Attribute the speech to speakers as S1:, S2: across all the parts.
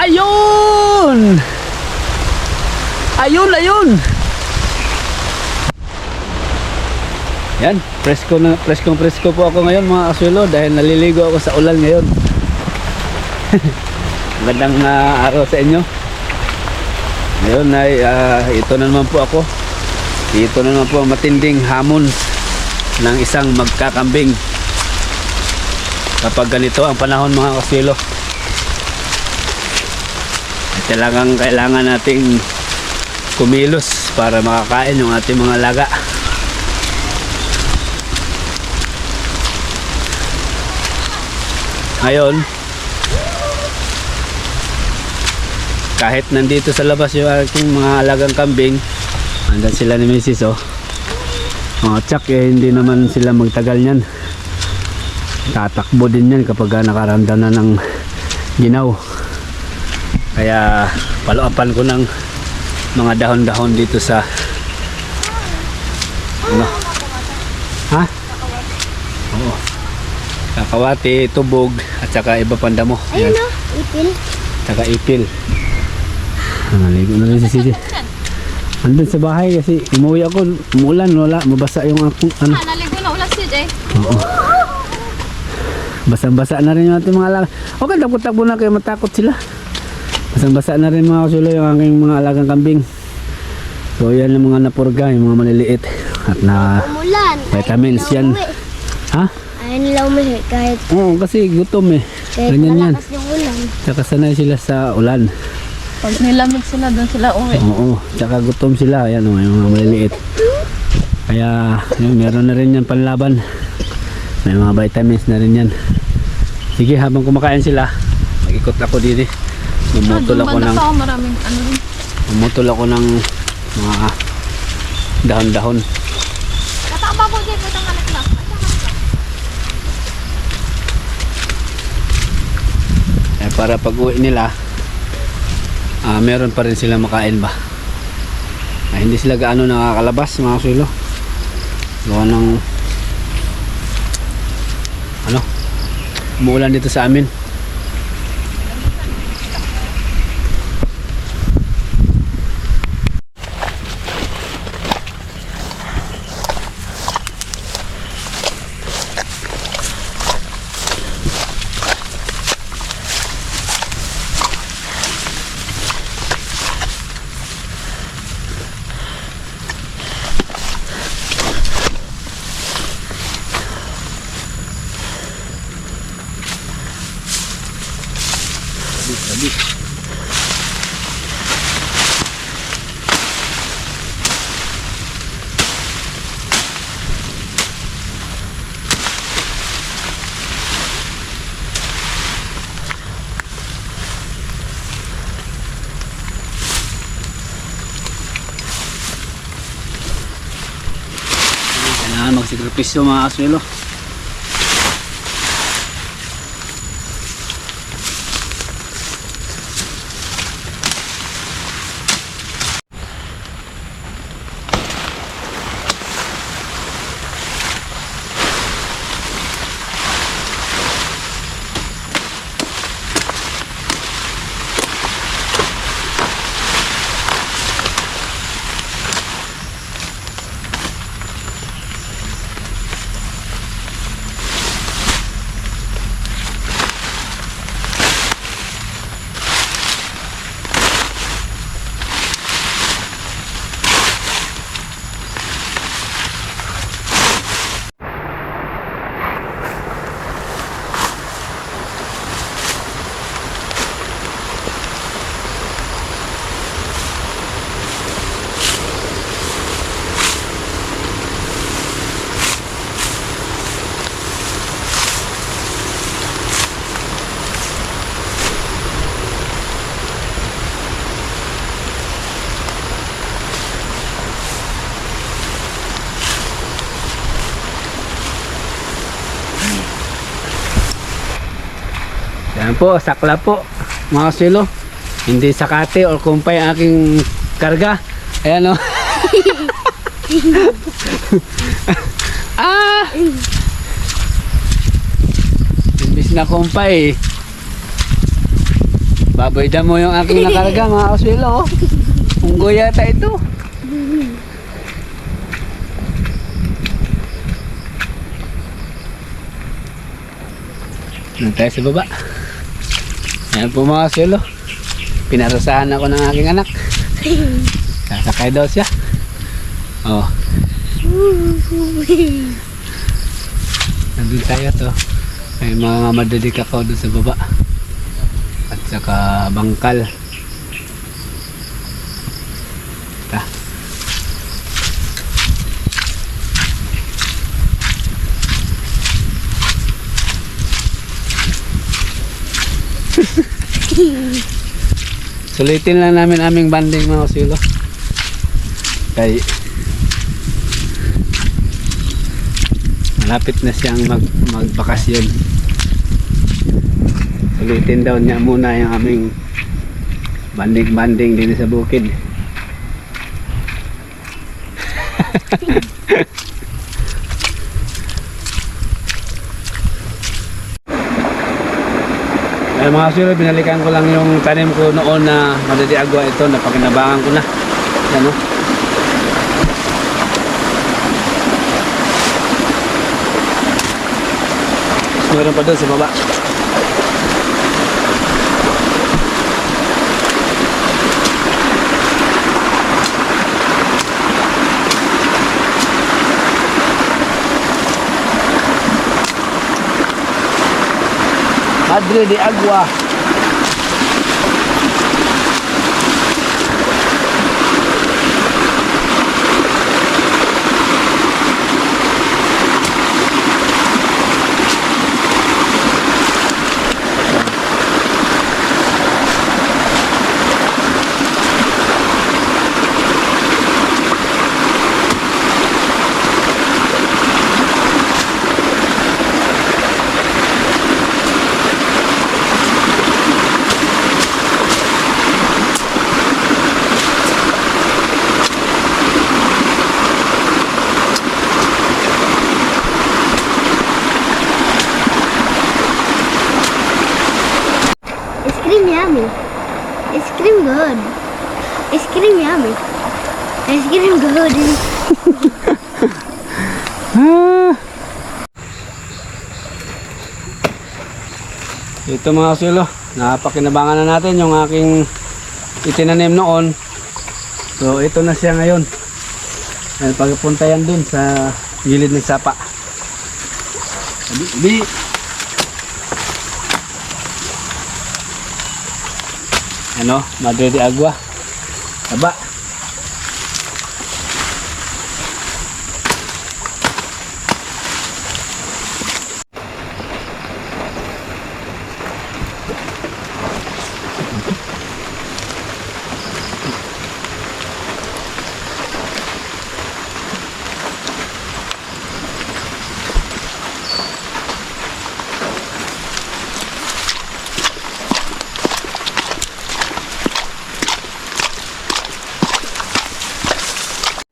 S1: Ayun! Ayun, ayun! Yan, presko na, preskong presko po ako ngayon mga kasulo dahil naliligo ako sa ulan ngayon. Magandang ah, araw sa inyo. Ngayon ay ah, ito na naman po ako. Ito na naman po ang matinding hamon ng isang magkakambing. Kapag ganito ang panahon mga kasulo. Talagang kailangan nating kumilos para makakain yung ating mga laga. Ngayon, kahit nandito sa labas yung aking mga alagang kambing, andan sila ni Mrs. Oh. Mga tsak eh, hindi naman sila magtagal niyan. Tatakbo din yan kapag nakaramdam na ng ginaw. Kaya paluapan ko ng mga dahon-dahon dito sa ano? Ha? Oo. Kakawati, tubog, at saka iba pang damo.
S2: Ayun
S1: Yan.
S2: o, ipil.
S1: Saka ipil. Ah, Naligo na rin si Sisi. Andun sa bahay kasi umuwi ako, umulan, wala, mabasa yung akong, ano,
S2: Ah, naligo na ulas yun eh.
S1: basang-basa na rin yung ating mga alaga. Okay, takbo-takbo na kayo, matakot sila. Basang-basa na rin mga kasulo yung aking mga alagang kambing. So yan yung mga napurga, yung mga maliliit. At na,
S2: Umulan.
S1: Vitamins yan. ha?
S2: Ayaw nila umuwi kahit,
S1: Oo, kasi gutom eh.
S2: kahit
S1: Ganyan yan.
S2: malakas yung ulan.
S1: Tsaka sanay sila sa ulan.
S3: Pag nilamig sila, doon sila uwi.
S1: Oo, tsaka gutom sila. Ayan o, yung mga maliliit. Kaya, yun, meron na rin yan panlaban. May mga vitamins na rin yan. Sige, habang kumakain sila, mag-ikot ako dito. Lumutol ako ng,
S3: pa maraming ano rin.
S1: lumutol ako ng mga dahon-dahon.
S2: Katama po dyan, katang anak na.
S1: Eh, para pag uwi nila, ah, meron pa rin sila makain ba. Ah, hindi sila gaano nakakalabas mga sulo. Gawa ng ano, umuulan dito sa amin. Magsikripisyo mga aswelo. Po, sakla po. Mga silo. Hindi sakate or kumpay ang aking karga. Ayan o. ah! Imbis na kumpay. Baboy damo yung aking nakarga mga kaswelo. oh. Unggoy yata ito. Tayo sa baba. Ayan po mga kaswelo. Pinarasahan ako ng aking anak. Sasakay daw siya. Oh. Nandun tayo to. May mga madadik ako doon sa baba. At saka bangkal. Ta. Sulitin lang namin aming banding mga kasilo. Kay malapit na siyang mag magbakasyon. Sulitin daw niya muna yung aming banding-banding din sa bukid. Ay mga silo, binalikan ko lang yung tanim ko noon na madadi agwa ito, napakinabangan ko na. Yan o. Meron pa doon sa baba. Madre de Agua.
S2: Ice cream yummy. Ice cream good. Ice cream yummy. Cream good.
S1: Ah. Ito mga kasulo, napakinabangan na natin yung aking itinanim noon. So ito na siya ngayon. Yan, pagpunta yan dun sa gilid ng sapa. Bi, bi. Ano, Madre de Agua. Aba.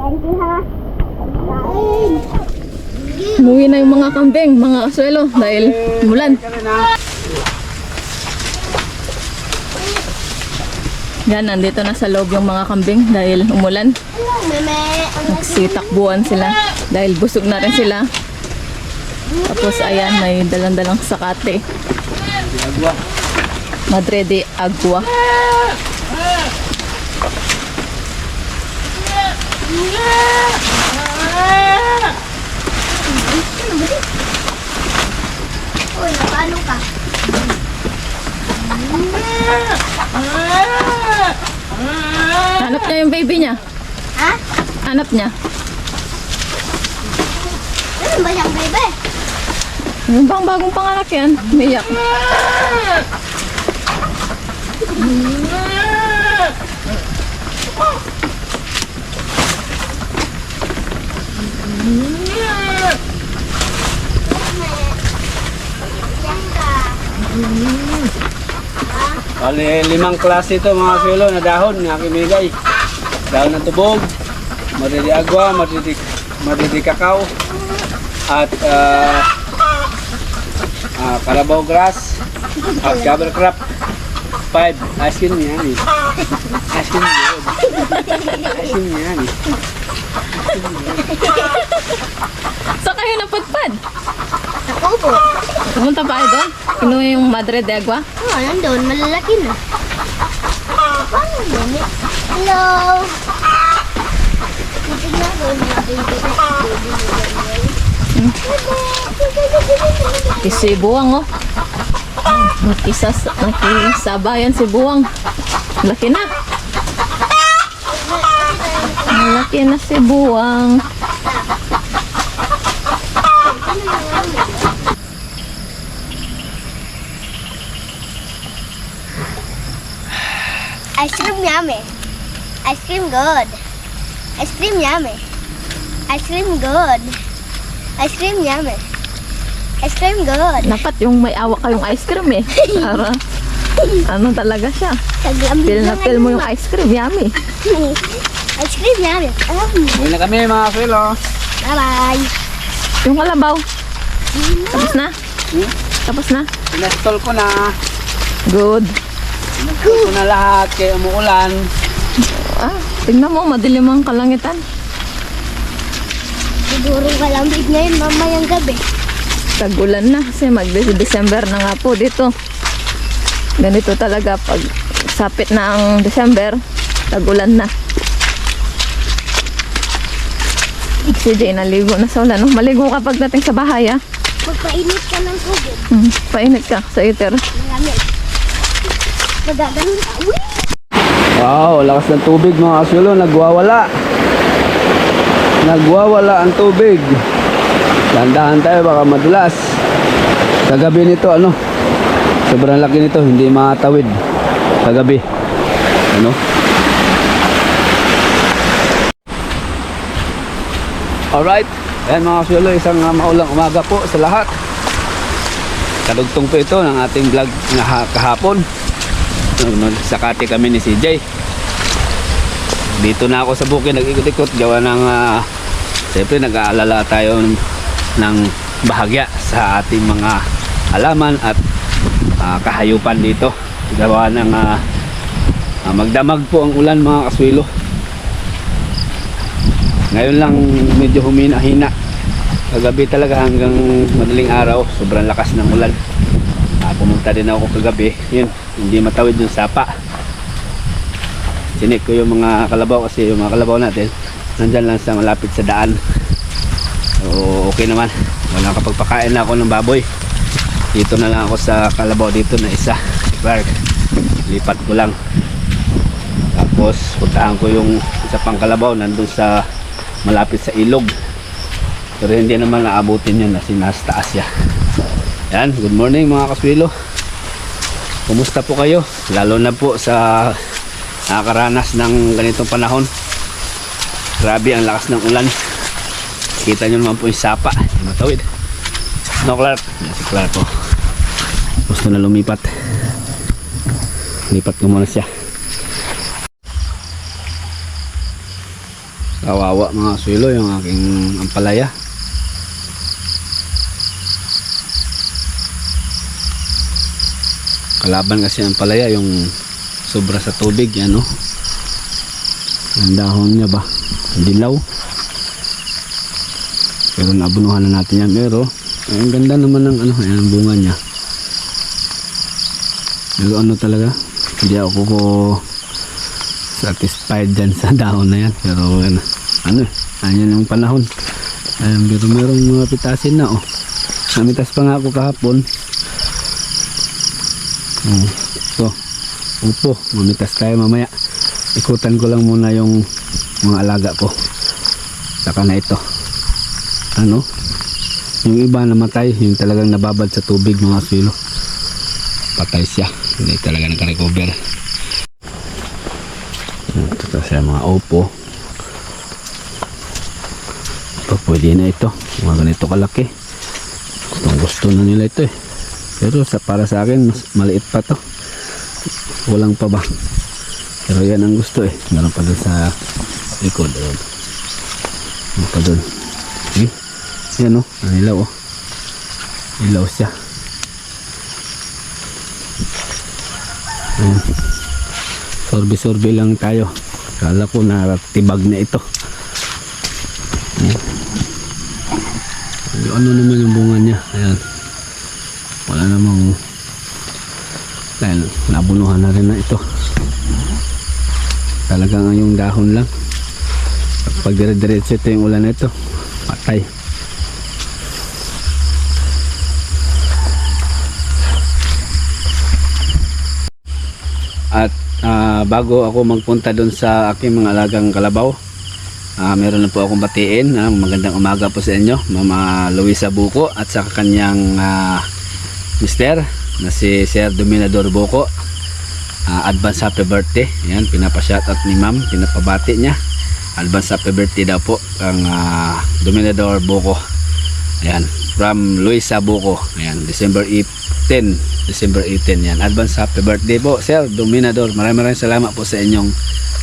S2: Thank you ha. Kain.
S3: Umuwi na yung mga kambing, mga aswelo, dahil mulan. Yan, nandito na sa loob yung mga kambing dahil umulan. Nagsitakbuhan sila dahil busog na rin sila. Tapos ayan, may dalang-dalang sakate. Madre de Agua.
S2: Uy, paano ka?
S3: Hanap niya yung baby niya.
S2: Ha?
S3: Hanap niya.
S2: Ano ba siyang bebe?
S3: Yung bang bagong panganak yan. Umiyak.
S2: Yan ka.
S1: Bali, limang klase ito mga silo na dahon na aking bigay. Dahon ng tubog, madidi agwa, madidi, madidi kakao, at uh, uh, carabao grass, at cover crop. five. Cream yummy. Ice cream good. Ice cream yummy.
S3: Sa kayo napadpad?
S2: Sa kubo.
S3: Pumunta pa kayo doon? Kinuha yung Madre de Agua?
S2: Oh, nandun. Malalaki na. Paano yun? Hello! Titignan ko yung mga baby na
S3: Si Buwang oh. Nakisas, nakisabayan si Buwang. Laki na. Malaki na si Buwang.
S2: Ice cream yummy. Ice cream good. Ice cream yummy. Ice cream good. Ice cream yummy. Ice cream good.
S3: Dapat yung may awa kayong ice cream eh. Para ano talaga siya. Feel na feel mo yung ice cream. Yummy.
S2: Ice cream yummy. Um,
S1: Uwi na kami mga kilo.
S2: Bye-bye.
S3: Yung kalabaw. Tapos na? Tapos na?
S1: Pinastol ko na.
S3: Good.
S1: Ko na lahat kaya umuulan.
S3: Ah, tingnan mo, madilim ang kalangitan.
S2: Siguro kalamig ngayon mamayang gabi.
S3: Tagulan na kasi mag-December na nga po dito. Ganito talaga pag sapit na ang December, tagulan na. Si Jay naligo na sa ulan. no? Maligo ka pagdating sa bahay ah.
S2: Magpainit ka ng tubig.
S3: Hmm, painit ka sa iter.
S2: Malamig. Magaganon ka. Uy!
S1: Wow, lakas ng tubig mga kasulo, nagwawala. Nagwawala ang tubig. Dandahan tayo baka madulas. Kagabi nito ano, sobrang laki nito, hindi makatawid. Kagabi. Ano? Alright, ayan mga kasulo, isang uh, maulang umaga po sa lahat. Kadugtong po ito ng ating vlog na ha- kahapon. Nagsakati kami ni CJ. Dito na ako sa bukid nag-ikot-ikot gawa ng uh, siyempre nag-aalala tayo ng, bahagya sa ating mga halaman at ah, kahayupan dito. Gawa ng ah, ah, magdamag po ang ulan mga kaswilo. Ngayon lang medyo humina-hina. Kagabi talaga hanggang madaling araw, sobrang lakas ng ulan. Ah, pumunta din ako kagabi. Yun, hindi matawid yung sapa. Sinik ko yung mga kalabaw kasi yung mga kalabaw natin nandyan lang sa malapit sa daan. So, okay naman. Walang kapagpakain na ako ng baboy. Dito na lang ako sa kalabaw dito na isa. Bark. Lipat ko lang. Tapos puntahan ko yung isa pang kalabaw nandun sa malapit sa ilog. Pero hindi naman naabutin yun kasi nasa taas siya. Yan, good morning mga kaswilo. Kumusta po kayo? Lalo na po sa nakakaranas ng ganitong panahon. Grabe ang lakas ng ulan. Kita nyo naman po yung sapa. Matawid. No, Clark? Si Clark po. Gusto na lumipat. Lipat ko muna siya. Kawawa mga swilo yung aking ampalaya. Kalaban kasi ang palaya yung sobra sa tubig yan no. Ang dahon niya ba? Dilaw. Pero naabunuhan na natin yan. Pero ang ganda naman ng ano, ayan ang bunga niya. Pero ano talaga, hindi ako ko satisfied dyan sa dahon na yan. Pero ano, ano ayan yung panahon. Ayan, pero merong mga pitasin na oh. Namitas pa nga ako kahapon. Oh, ito. Upo, mamitas tayo mamaya. Ikutan ko lang muna yung mga alaga ko. Saka na ito. Ano? Yung iba namatay, yung talagang nababad sa tubig mga swilo. Patay siya. Hindi talaga nakarecover. Ito to siya mga opo. Ito pwede na ito. Mga ganito kalaki. Gustong gusto na nila ito eh. Pero sa, para sa akin, mas maliit pa to. Walang pa ba? Pero yan ang gusto eh. Meron pa doon sa likod. Ayun. Meron pa doon. Eh, yan o. Ang ilaw o. Ilaw siya. Ayan. Sorbe-sorbe lang tayo. Kala ko na tibag na ito. Ayan. Ano naman yung bunga niya? Ayan. Wala namang dahil nabunuhan na rin na ito. Talagang yung dahon lang. Pag dire-diretso ito yung ulan na ito, patay. At ah, bago ako magpunta doon sa aking mga alagang kalabaw, ah, meron na po akong batiin. ah, magandang umaga po sa inyo, Mama Luisa Buko at sa kanyang ah, mister na si Sir Dominador Buko. Ah, advance happy birthday. Ayan, pinapa-shoutout ni Ma'am, pinapabati niya. Advance happy birthday daw po ang ah, Dominador Buko. Ayan, from Luisa Buko. Ayan, December 18, December 18 yan. Advance happy birthday po, Sir Dominador. Maraming maraming salamat po sa inyong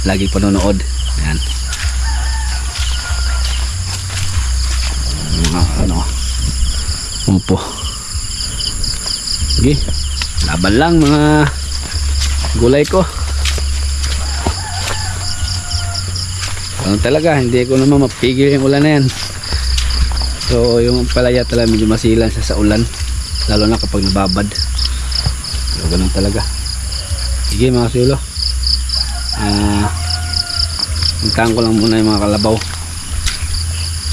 S1: lagi panonood. Ayan. Mga ano, Opo. Sige. Laban lang mga gulay ko. Ano talaga, hindi ko naman mapigil yung ulan na yan. So, yung palaya talaga medyo masilan siya sa ulan. Lalo na kapag nababad. So, ganun talaga. Sige mga sulo. Ah, uh, ko lang muna yung mga kalabaw.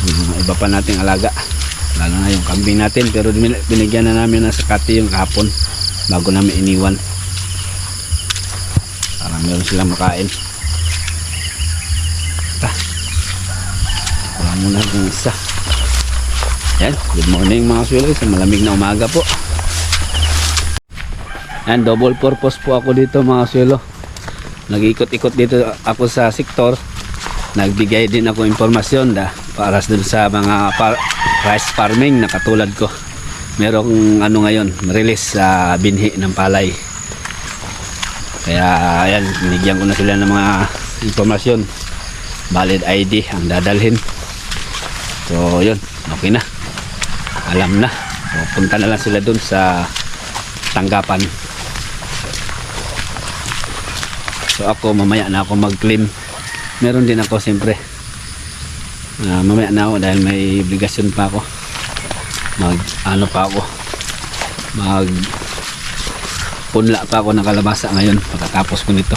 S1: Yung iba pa nating alaga. Lalo na yung kambing natin. Pero bin- binigyan na namin ng sakati yung kahapon. Bago namin iniwan. Para meron silang makain. Ta. Wala muna yung isa. Yan, good morning mga sulo sa malamig na umaga po. Yan, double purpose po ako dito mga sulo. Nag-ikot-ikot dito ako sa sektor. Nagbigay din ako impormasyon da para dun sa mga par- rice farming na katulad ko. Merong ano ngayon, release sa binhi ng palay. Kaya ayan, binigyan ko na sila ng mga impormasyon. Valid ID ang dadalhin. So yun, okay na alam na so, punta na lang sila dun sa tanggapan so ako mamaya na ako mag claim meron din ako siyempre Ah, mamaya na ako dahil may obligasyon pa ako. Mag ano pa ako? Mag punla pa ako ng kalabasa ngayon. Pagkatapos ko nito.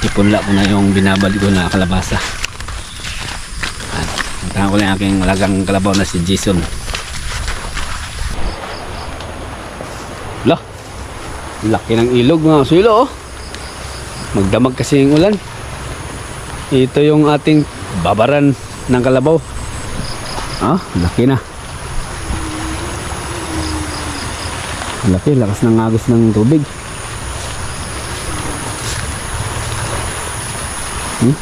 S1: Ipunla ko na yung binabad ko na kalabasa. At puntahan ko lang aking lagang kalabaw na si Jason. Lah, laki ng ilog mga sulo oh. Magdamag kasi yung ulan. Ito yung ating babaran ng kalabaw. Ah, laki na. Laki, lakas ng agos ng tubig. Hmm?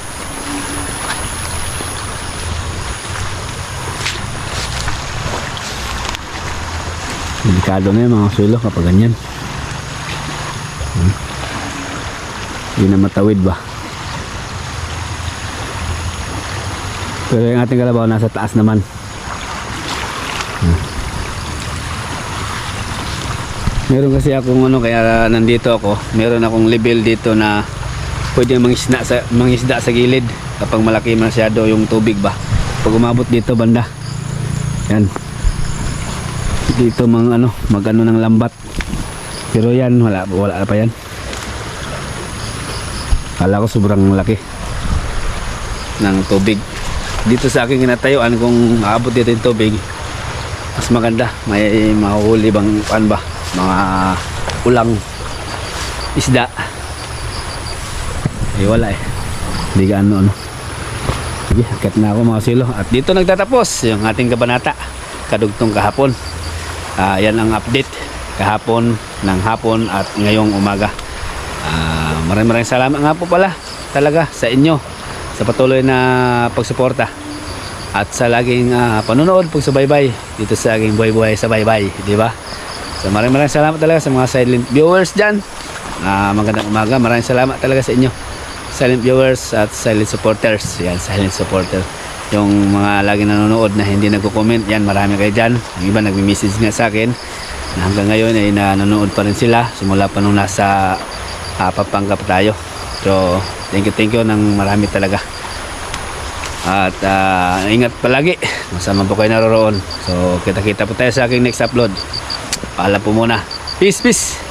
S1: Delikado na yung mga sulo kapag ganyan. Hmm. Hindi na matawid ba? Pero yung ating kalabaw nasa taas naman. Meron kasi akong ano kaya nandito ako. Meron akong level dito na pwede mangisda sa mangisda sa gilid kapag malaki masyado yung tubig ba. Pag umabot dito banda. Yan dito mang ano magano ng lambat pero yan wala wala pa yan kala ko sobrang laki ng tubig dito sa aking kinatayuan kung aabot dito yung tubig mas maganda. May mahuhuli bang pan ba mga ulang isda. Eh wala eh. Hindi ka ano. Sige akit na ako mga silo. At dito nagtatapos yung ating kabanata kadugtong kahapon. Ah, yan ang update kahapon ng hapon at ngayong umaga. Ah, maraming maraming salamat nga po pala talaga sa inyo sa patuloy na pagsuporta at sa laging ah, panonood, pagsubaybay dito sa aking buhay buhay sa baybay, di ba? So maraming maraming salamat talaga sa mga silent viewers dyan. Ah, magandang umaga, maraming salamat talaga sa inyo. Silent viewers at silent supporters. Yan, silent supporter yung mga lagi nanonood na hindi nagko-comment yan marami kayo dyan ang iba nagme-message nga sa akin na hanggang ngayon ay nanonood pa rin sila simula pa nung nasa uh, papanggap tayo. So, thank you, thank you ng marami talaga. At ah, ingat palagi. Masama po kayo naroroon. So, kita-kita po tayo sa aking next upload. Paalam po muna. Peace, peace.